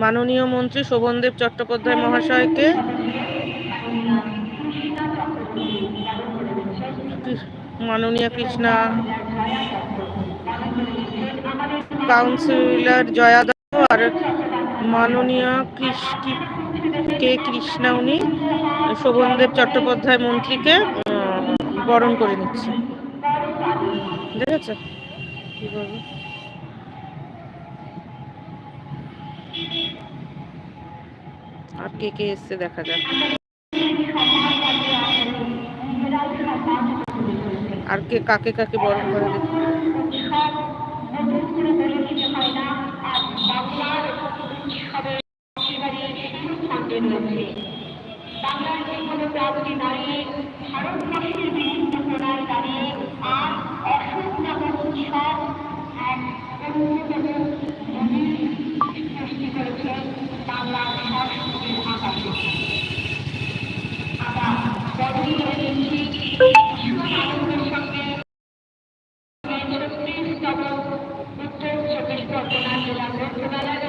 মাননীয় মন্ত্রী শোভনদেব চট্টোপাধ্যায় মহাশয়কে মাননীয় কৃষ্ণা কাউন্সিলর জয়া দত্ত আর মাননীয় কৃষ্টি কে কৃষ্ণা উনি শোভনদেব চট্টোপাধ্যায় মন্ত্রীকে বরণ করে নিচ্ছে দেখেছ কি বলব? আর কে কে এসছে দেখা যাক। আর কে, কাকে কাকে বরণ করে দেখি। বাংলার যে কোনো প্রান্তে দাঁড়িয়ে দাঁড়িয়ে রেখে